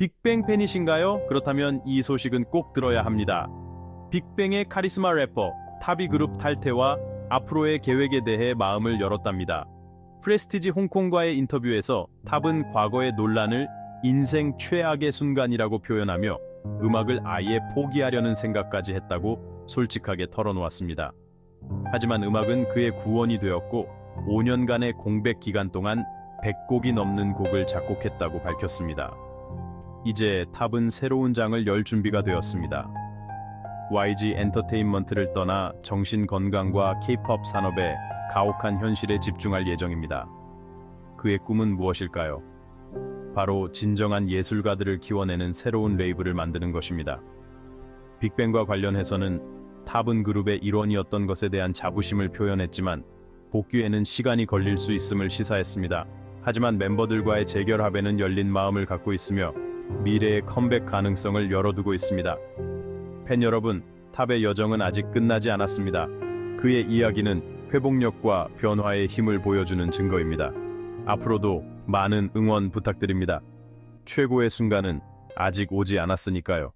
빅뱅 팬이신가요? 그렇다면 이 소식은 꼭 들어야 합니다. 빅뱅의 카리스마 래퍼 타비 그룹 탈퇴와 앞으로의 계획에 대해 마음을 열었답니다. 프레스티지 홍콩과의 인터뷰에서 탑은 과거의 논란을 인생 최악의 순간이라고 표현하며 음악을 아예 포기하려는 생각까지 했다고 솔직하게 털어놓았습니다. 하지만 음악은 그의 구원이 되었고 5년간의 공백 기간 동안 100곡이 넘는 곡을 작곡했다고 밝혔습니다. 이제 탑은 새로운 장을 열 준비가 되었습니다. YG 엔터테인먼트를 떠나 정신 건강과 K-팝 산업의 가혹한 현실에 집중할 예정입니다. 그의 꿈은 무엇일까요? 바로 진정한 예술가들을 키워내는 새로운 레이블을 만드는 것입니다. 빅뱅과 관련해서는 탑은 그룹의 일원이었던 것에 대한 자부심을 표현했지만 복귀에는 시간이 걸릴 수 있음을 시사했습니다. 하지만 멤버들과의 재결합에는 열린 마음을 갖고 있으며 미래의 컴백 가능성을 열어두고 있습니다. 팬 여러분, 탑의 여정은 아직 끝나지 않았습니다. 그의 이야기는 회복력과 변화의 힘을 보여주는 증거입니다. 앞으로도 많은 응원 부탁드립니다. 최고의 순간은 아직 오지 않았으니까요.